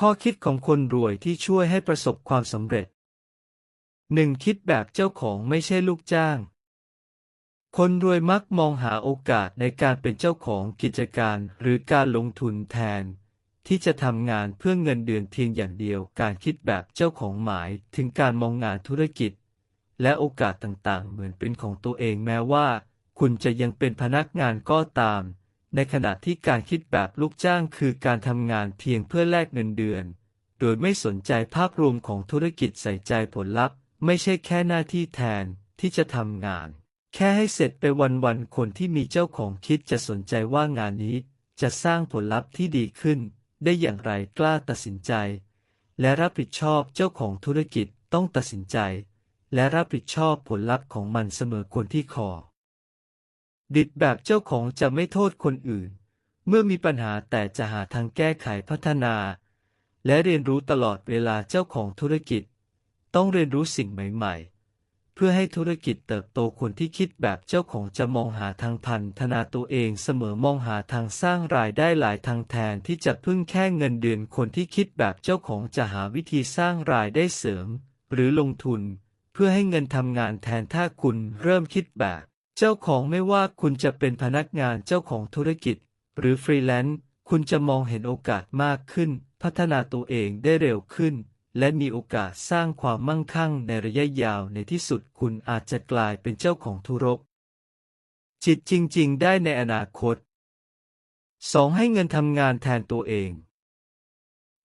ข้อคิดของคนรวยที่ช่วยให้ประสบความสำเร็จ 1. คิดแบบเจ้าของไม่ใช่ลูกจ้าง คนรวยมักมองหาโอกาสในการเป็นเจ้าของกิจการหรือการลงทุนแทน ที่จะทำงานเพื่อเงินเดือนเพียงอย่างเดียว การคิดแบบเจ้าของหมายถึงการมองงานธุรกิจ และโอกาสต่างๆ เหมือนเป็นของตัวเองแม้ว่า คุณจะยังเป็นพนักงานก็ตาม ในขณะที่การคิดแบบลูกจ้างคือการทำงานเพียงเพื่อแลกเงินเดือน โดยไม่สนใจภาพรวมของธุรกิจใส่ใจผลลัพธ์ ไม่ใช่แค่หน้าที่แทนที่จะทำงาน แค่ให้เสร็จไปวันๆคนที่มีเจ้าของคิดจะสนใจว่างานนี้ จะสร้างผลลัพธ์ที่ดีขึ้น ได้อย่างไรกล้าตัดสินใจ และรับผิดชอบเจ้าของธุรกิจต้องตัดสินใจ และรับผิดชอบผลลัพธ์ของมันเสมอคนที่คอ ดิดแบบเจ้าของจะไม่โทษคนอื่น เมื่อมีปัญหาแต่จะหาทางแก้ไขพัฒนา และเรียนรู้ตลอดเวลาเจ้าของธุรกิจ ต้องเรียนรู้สิ่งใหม่ ๆ เพื่อให้ธุรกิจเติบโตคนที่คิดแบบเจ้าของจะมองหาทางพันธนาตัวเองเสมอมองหาทางสร้างรายได้หลายทางแทนที่จะพึ่งแค่เงินเดือนคนที่คิดแบบเจ้าของจะหาวิธีสร้างรายได้เสริม หรือลงทุน เพื่อให้เงินทำงานแทนถ้าคุณเริ่มคิดแบบ เจ้าของไม่ว่าคุณจะเป็นพนักงานเจ้าของธุรกิจ หรือฟรีแลนซ์คุณจะมองเห็นโอกาสมากขึ้น พัฒนาตัวเองได้เร็วขึ้น และมีโอกาสสร้างความมั่งคั่งในระยะยาวในที่สุดคุณอาจจะกลายเป็นเจ้าของธุรก จิตจริง ๆ ได้ในอนาคต 2. ให้เงินทำงานแทนตัวเอง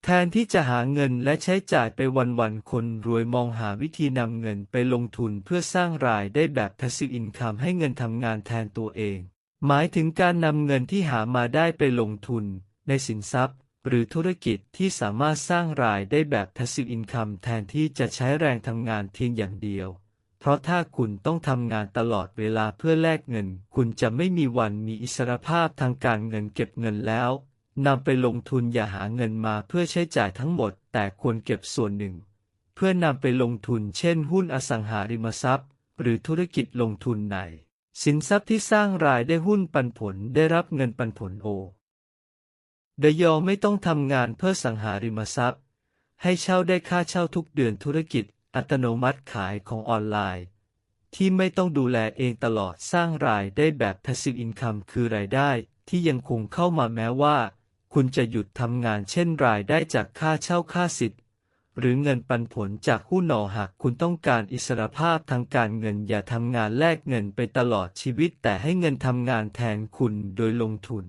แทนที่จะหาเงินและใช้จ่ายไปวันๆ คนรวยมองหาวิธีนำเงินไปลงทุนเพื่อสร้างรายได้แบบ passive income ให้เงินทำงานแทนตัวเอง หมายถึงการนำเงินที่หามาได้ไปลงทุน ในสินทรัพย์ หรือธุรกิจที่สามารถสร้างรายได้แบบ passive income แทนที่จะใช้แรงทำงานเพียงอย่างเดียว เพราะถ้าคุณต้องทำงานตลอดเวลาเพื่อแลกเงิน คุณจะไม่มีวันมีอิสรภาพทางการเงินเก็บเงินแล้ว นำไปลงทุนอย่าหาเงินมาเพื่อใช้จ่ายทั้งหมด แต่ควรเก็บส่วนหนึ่ง เพื่อนำไปลงทุนเช่นหุ้นอสังหาริมทรัพย์ หรือธุรกิจลงทุนใน สินทรัพย์ที่สร้างรายได้หุ้นปันผลได้รับเงินปันผลโอเดยอไม่ต้องทำงานเพื่อสังหาริมทรัพย์ ให้เช่าได้ค่าเช่าทุกเดือนธุรกิจ อัตโนมัติขายของออนไลน์ ที่ไม่ต้องดูแลเองตลอดสร้างรายได้แบบ passive income คือรายได้ที่ยังคงเข้ามาแม้ว่า คุณจะหยุดทำงานเช่นรายได้จากค่าเช่าค่าสิทธิ์ หรือเงินปันผลจากหุ้นหนอหากคุณต้องการอิสรภาพทางการเงินอย่าทำงานแลกเงินไปตลอดชีวิต แต่ให้เงินทำงานแทนคุณโดยลงทุน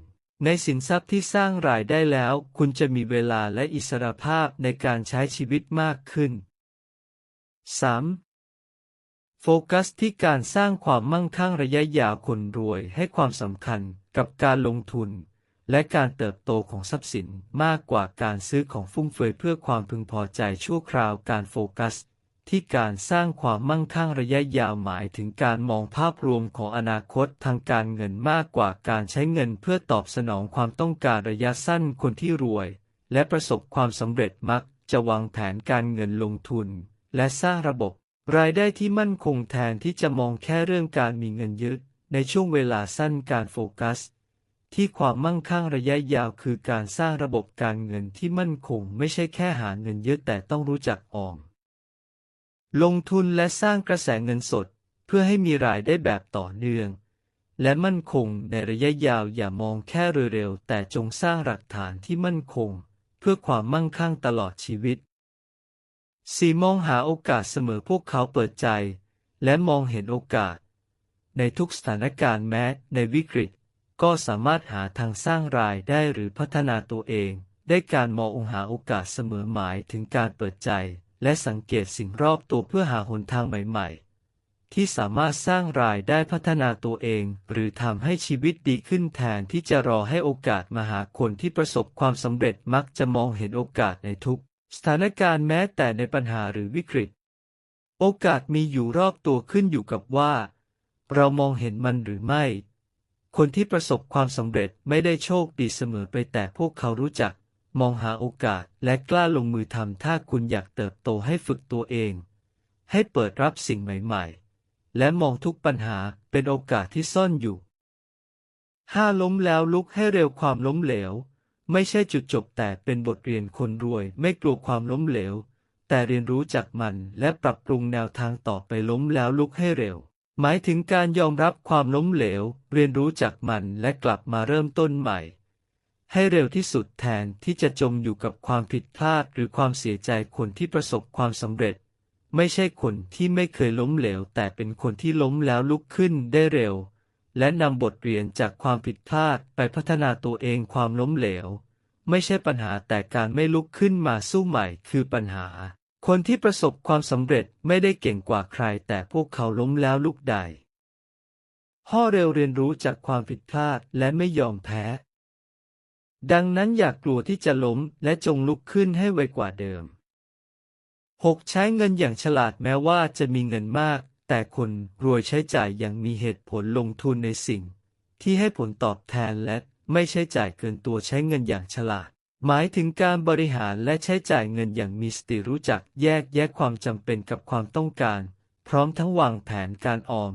ในสินทรัพย์ที่สร้างรายได้แล้ว คุณจะมีเวลาและอิสรภาพในการใช้ชีวิตมากขึ้น 3. โฟกัสที่การสร้างความมั่งคั่งระยะยาวคนรวยให้ความสำคัญกับการลงทุน และการเติบโตของทรัพย์สินมากกว่าการซื้อของฟุ่มเฟือยเพื่อความพึงพอใจชั่วคราวการโฟกัส ที่การสร้างความมั่งคั่งระยะยาวหมายถึงการมองภาพรวมของอนาคตทางการเงินมากกว่าการใช้เงินเพื่อตอบสนองความต้องการระยะสั้นคนที่รวย และประสบความสำเร็จมักจะวางแผนการเงินลงทุน และสร้างระบบ รายได้ที่มั่นคงแทนที่จะมองแค่เรื่องการมีเงินเยอะในช่วงเวลาสั้นการโฟกัส ที่ความมั่งคั่งระยะยาวคือการสร้างระบบการเงินที่มั่นคงไม่ใช่แค่หาเงินเยอะแต่ต้องรู้จักออม ลงทุนและสร้างกระแสเงินสด เพื่อให้มีรายได้แบบต่อเนื่อง และมั่นคงในระยะยาวอย่ามองแค่เร็วๆแต่จงสร้างหลักฐานที่มั่นคง เพื่อความมั่งคั่งตลอดชีวิต 4. มองหาโอกาสเสมอพวกเขาเปิดใจ และมองเห็นโอกาส ในทุกสถานการณ์แม้ในวิกฤต ก็สามารถหาทางสร้างรายได้หรือพัฒนาตัวเอง ได้การมองหาโอกาสเสมอหมายถึงการเปิดใจ และสังเกตสิ่งรอบตัวเพื่อหาหนทางใหม่ๆ ที่สามารถสร้างรายได้พัฒนาตัวเอง หรือทำให้ชีวิตดีขึ้นแทนที่จะรอให้โอกาสมาหาคนที่ประสบความสำเร็จมักจะมองเห็นโอกาสในทุก สถานการณ์แม้แต่ในปัญหาหรือวิกฤต โอกาสมีอยู่รอบตัวขึ้นอยู่กับว่า เรามองเห็นมันหรือไม่ คนที่ประสบความสำเร็จไม่ได้โชคดีเสมอไปแต่พวกเขารู้จัก มองหาโอกาสและกล้าลงมือทำถ้าคุณอยากเติบโตให้ฝึกตัวเอง ให้เปิดรับสิ่งใหม่ๆ และมองทุกปัญหาเป็นโอกาสที่ซ่อนอยู่ห้าล้มแล้วลุกให้เร็วความล้มเหลว ไม่ใช่จุดจบแต่เป็นบทเรียนคนรวยไม่กลัวความล้มเหลว แต่เรียนรู้จากมันและปรับปรุงแนวทางต่อไปล้มแล้วลุกให้เร็ว หมายถึงการยอมรับความล้มเหลว เรียนรู้จากมันและกลับมาเริ่มต้นใหม่ ให้เร็วที่สุดแทนที่จะจมอยู่กับความผิดพลาดหรือความเสียใจคนที่ประสบความสำเร็จ ไม่ใช่คนที่ไม่เคยล้มเหลว แต่เป็นคนที่ล้มแล้วลุกขึ้นได้เร็ว และนำบทเรียนจากความผิดพลาดไปพัฒนาตัวเองความล้มเหลว ไม่ใช่ปัญหาแต่การไม่ลุกขึ้นมาสู้ใหม่คือปัญหา คนที่ประสบความสำเร็จไม่ได้เก่งกว่าใคร แต่พวกเขาล้มแล้วลุกได้ห่อเร็วเรียนรู้จากความผิดพลาดและไม่ยอมแพ้ ดังนั้นอย่ากกลัวที่จะล้มและจงลุกขึ้นให้ไวกว่าเดิม 6. ใช้เงินอย่างฉลาดแม้ว่าจะมีเงินมาก แต่คนรวยใช้จ่ายอย่างมีเหตุผลลงทุนในสิ่ง ที่ให้ผลตอบแทนและไม่ใช้จ่ายเกินตัวใช้เงินอย่างฉลาด หมายถึงการบริหารและใช้จ่ายเงินอย่างมีสติรู้จักแยกแยะความจำเป็นกับความต้องการ พร้อมทั้งวางแผนการออม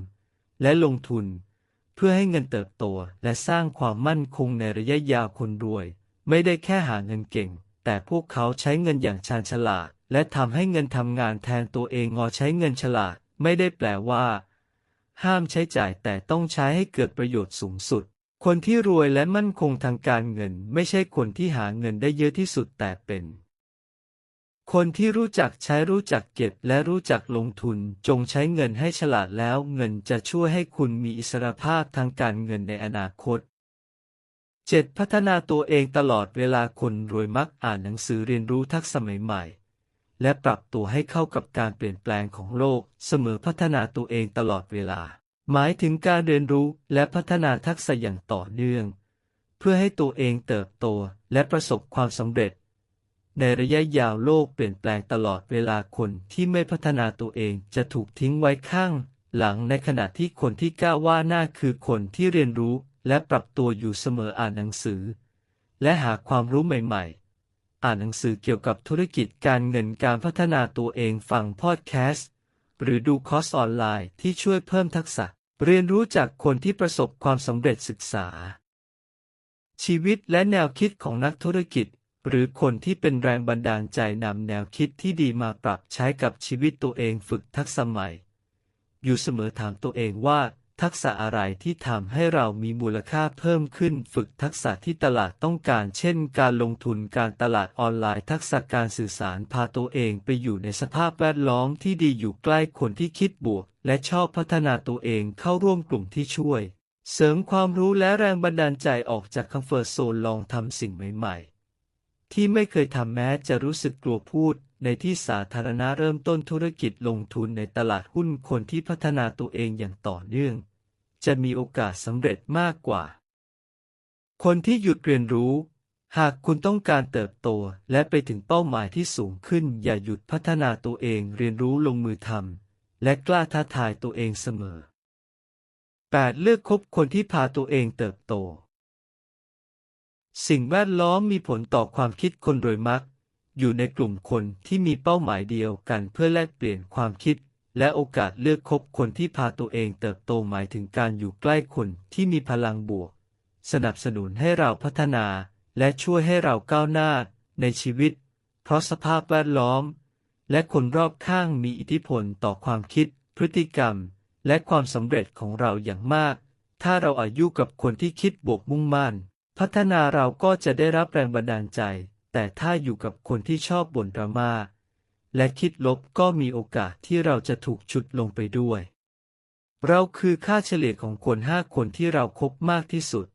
และลงทุน เพื่อให้เงินเติบโตและสร้างความมั่นคงในระยะยาวคนรวย ไม่ได้แค่หาเงินเก่ง แต่พวกเขาใช้เงินอย่างชาญฉลาด และทำให้เงินทำงานแทนตัวเองงอใช้เงินฉลาด ไม่ได้แปลว่า ห้ามใช้จ่ายแต่ต้องใช้ให้เกิดประโยชน์สูงสุด คนที่รวยและมั่นคงทางการเงินไม่ใช่คนที่หาเงินได้เยอะที่สุดแต่เป็น คนที่รู้จักใช้รู้จักเก็บและรู้จักลงทุนจงใช้เงินให้ฉลาดแล้วเงินจะช่วยให้คุณมีอิสรภาพทางการเงินในอนาคต 7. พัฒนาตัวเองตลอดเวลาคนรวยมักอ่านหนังสือเรียนรู้ทักษะใหม่ๆ และปรับตัวให้เข้ากับการเปลี่ยนแปลงของโลกเสมอพัฒนาตัวเองตลอดเวลา หมายถึงการเรียนรู้และพัฒนาทักษะอย่างต่อเนื่อง เพื่อให้ตัวเองเติบโตและประสบความสำเร็จ ในระยะยาวโลกเปลี่ยนแปลงตลอดเวลาคนที่ไม่พัฒนาตัวเองจะถูกทิ้งไว้ข้าง หลังในขณะที่คนที่ก้าวว่าหน้าคือคนที่เรียนรู้และปรับตัวอยู่เสมออ่านหนังสือ และหาความรู้ใหม่ ๆ อ่านหนังสือเกี่ยวกับธุรกิจการเงินการพัฒนาตัวเองฟังพอดแคสต์ หรือดูคอร์สออนไลน์ที่ช่วยเพิ่มทักษะ เรียนรู้จากคนที่ประสบความสำเร็จศึกษา ชีวิตและแนวคิดของนักธุรกิจ หรือคนที่เป็นแรงบันดาลใจนำแนวคิดที่ดีมาปรับใช้กับชีวิตตัวเองฝึกทักษะใหม่ อยู่เสมอถามตัวเองว่า ทักษะอะไรที่ทำให้เรามีมูลค่าเพิ่มขึ้น ฝึกทักษะที่ตลาดต้องการ เช่น การลงทุนการตลาดออนไลน์ ทักษะการสื่อสารพาตัวเองไปอยู่ในสภาพแวดล้อมที่ดีอยู่ใกล้คนที่คิดบวก และชอบพัฒนาตัวเองเข้าร่วมกลุ่มที่ช่วย เสริมความรู้และแรงบันดาลใจออกจากคัมฟอร์โซนลองทำสิ่งใหม่ ๆ ที่ไม่เคยทำแม้จะรู้สึกกลัวพูด ในที่สาธารณะเริ่มต้นธุรกิจลงทุนในตลาดหุ้นคนที่พัฒนาตัวเองอย่างต่อเนื่อง จะมีโอกาสสำเร็จมากกว่า คนที่หยุดเรียนรู้ หากคุณต้องการเติบโตและไปถึงเป้าหมายที่สูงขึ้น อย่าหยุดพัฒนาตัวเองเรียนรู้ลงมือทำและกล้าท้าทายตัวเองเสมอ 8. เลือกคบคนที่พาตัวเองเติบโต สิ่งแวดล้อมมีผลต่อความคิดคนโดยมัก อยู่ในกลุ่มคนที่มีเป้าหมายเดียวกันเพื่อแลกเปลี่ยนความคิด และโอกาสเลือกคบคนที่พาตัวเองเติบโตหมายถึงการอยู่ใกล้คนที่มีพลังบวก สนับสนุนให้เราพัฒนา และช่วยให้เราก้าวหน้าในชีวิต เพราะสภาพแวดล้อม และคนรอบข้างมีอิทธิพลต่อความคิด พฤติกรรม และความสำเร็จของเราอย่างมาก ถ้าเราอายุกับคนที่คิดบวกมุ่งมั่น พัฒนาเราก็จะได้รับแรงบันดาลใจ แต่ถ้าอยู่กับคนที่ชอบบ่นดราม่าและคิดลบก็มีโอกาสที่เราจะถูกชุดลงไปด้วย เราคือค่าเฉลี่ยของคนห้าคนที่เราคบมากที่สุด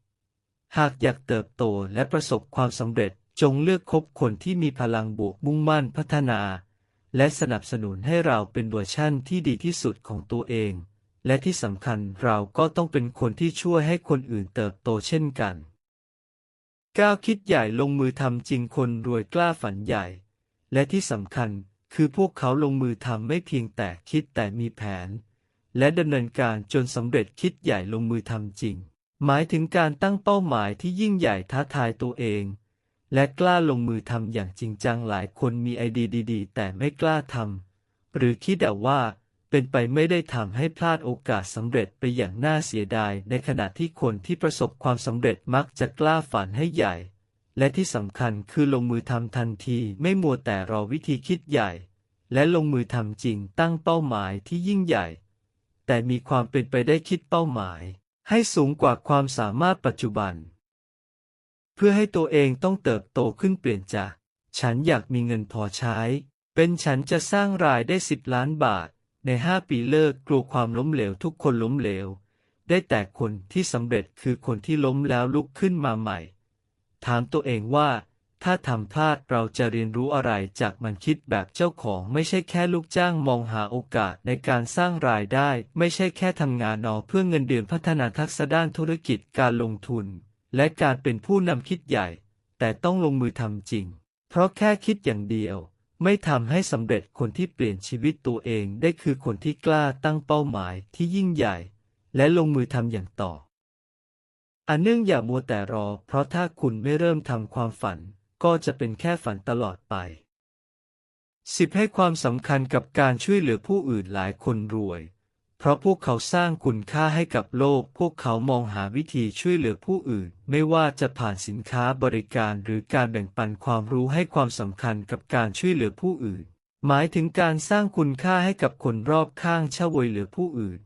หากอยากเติบโตและประสบความสำเร็จจงเลือกคบคนที่มีพลังบวกมุ่งมั่นพัฒนา และสนับสนุนให้เราเป็นเวอร์ชั่นที่ดีที่สุดของตัวเอง และที่สำคัญเราก็ต้องเป็นคนที่ช่วยให้คนอื่นเติบโตเช่นกัน ก้าวคิดใหญ่ลงมือทำจริงคนรวยกล้าฝันใหญ่ และที่สำคัญคือพวกเขาลงมือทำไม่เพียงแต่คิดแต่มีแผน และดำเนินการจนสำเร็จคิดใหญ่ลงมือทำจริง หมายถึงการตั้งเป้าหมายที่ยิ่งใหญ่ท้าทายตัวเอง และกล้าลงมือทำอย่างจริงจังหลายคนมีไอเดียดี ๆ แต่ไม่กล้าทำหรือคิดแต่ว่า เป็นไปไม่ได้ทำให้พลาดโอกาสสำเร็จไปอย่างน่าเสียดาย ในขณะที่คนที่ประสบความสำเร็จมักจะกล้าฝันให้ใหญ่ และที่สำคัญคือลงมือทำทันทีไม่มัวแต่รอวิธีคิดใหญ่ และลงมือทำจริงตั้งเป้าหมายที่ยิ่งใหญ่ แต่มีความเป็นไปได้คิดเป้าหมาย ให้สูงกว่าความสามารถปัจจุบัน เพื่อให้ตัวเองต้องเติบโตขึ้นเปลี่ยนจาก ฉันอยากมีเงินพอใช้ เป็นฉันจะสร้างรายได้สิบล้านบาท ในห้าปีเลิกกลัวความล้มเหลวทุกคนล้มเหลว ได้แต่คนที่สำเร็จคือคนที่ล้มแล้วลุกขึ้นมาใหม่ ถามตัวเองว่า ถ้าทำพลาดเราจะเรียนรู้อะไรจากมันคิดแบบเจ้าของไม่ใช่แค่ลูกจ้างมองหาโอกาสในการสร้างรายได้ ไม่ใช่แค่ทำงานนอเพื่อเงินเดือนพัฒนาทักษะด้านธุรกิจการลงทุน และการเป็นผู้นำคิดใหญ่ แต่ต้องลงมือทำจริง เพราะแค่คิดอย่างเดียว ไม่ทำให้สำเร็จคนที่เปลี่ยนชีวิตตัวเองได้คือคนที่กล้าตั้งเป้าหมายที่ยิ่งใหญ่ และลงมือทำอย่างต่อ อันเนื่องอย่ามัวแต่รอ เพราะถ้าคุณไม่เริ่มทำความฝัน ก็จะเป็นแค่ฝันตลอดไปสิบให้ความสำคัญกับการช่วยเหลือผู้อื่นหลายคนรวย เพราะพวกเขาสร้างคุณค่าให้กับโลก พวกเขามองหาวิธีช่วยเหลือผู้อื่น ไม่ว่าจะผ่านสินค้าบริการหรือการแบ่งปันความรู้ให้ความสำคัญกับการช่วยเหลือผู้อื่น หมายถึงการสร้างคุณค่าให้กับคนรอบข้างช่วยเหลือผู้อื่น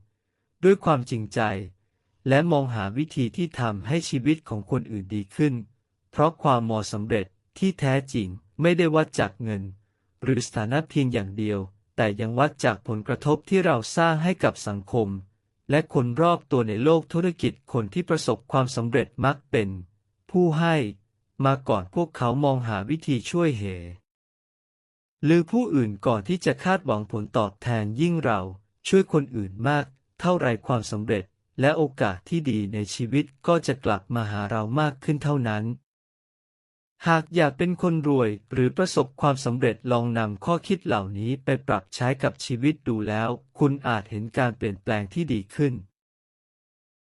ด้วยความจริงใจ และมองหาวิธีที่ทำให้ชีวิตของคนอื่นดีขึ้น เพราะความเหมาะสำเร็จที่แท้จริงไม่ได้วัดจากเงิน หรือสถานะเพียงอย่างเดียว แต่ยังวัดจากผลกระทบที่เราสร้างให้กับสังคม และคนรอบตัวในโลกธุรกิจคนที่ประสบความสำเร็จมักเป็น ผู้ให้ มาก่อนพวกเขามองหาวิธีช่วยเหหรือผู้อื่นก่อนที่จะคาดหวังผลตอบแทนยิ่งเราช่วยคนอื่นมาก เท่าไรความสำเร็จและโอกาสที่ดีในชีวิตก็จะกลับมาหาเรามากขึ้นเท่านั้น หากอยากเป็นคนรวยหรือประสบความสำเร็จลองนำข้อคิดเหล่านี้ไปปรับใช้กับชีวิตดูแล้ว คุณอาจเห็นการเปลี่ยนแปลงที่ดีขึ้น